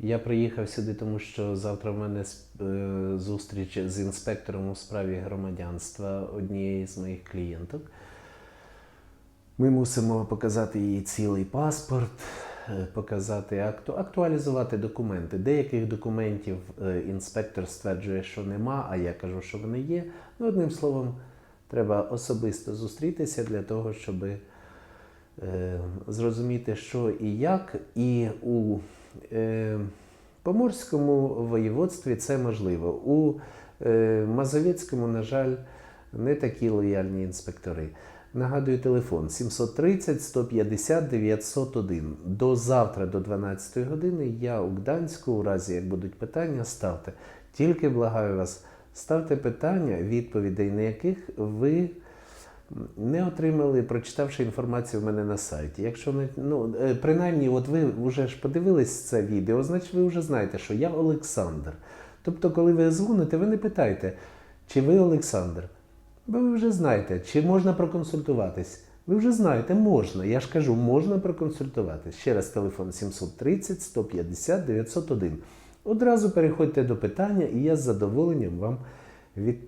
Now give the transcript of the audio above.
Я приїхав сюди, тому що завтра в мене е, зустріч з інспектором у справі громадянства однієї з моїх клієнток. Ми мусимо показати їй цілий паспорт, е, показати акту, актуалізувати документи. Деяких документів е, інспектор стверджує, що нема, а я кажу, що вони є. Ну, одним словом, треба особисто зустрітися для того, щоб е, зрозуміти, що і як. І у е, Поморському воєводстві це можливо. У е, Мазовецькому, на жаль, не такі лояльні інспектори. Нагадую, телефон 730 150 901. До завтра, до 12 години, я у Гданську, у разі як будуть питання, ставте. Тільки благаю вас, ставте питання, відповідей на яких ви не отримали, прочитавши інформацію в мене на сайті. Якщо не ну е, принаймні, от ви вже ж подивились це відео, значить ви вже знаєте, що я Олександр. Тобто, коли ви дзвоните, ви не питаєте, чи ви Олександр. Бо ви вже знаєте, чи можна проконсультуватись. Ви вже знаєте, можна. Я ж кажу, можна проконсультуватись. Ще раз телефон 730 150 901. Одразу переходьте до питання, і я з задоволенням вам відповім.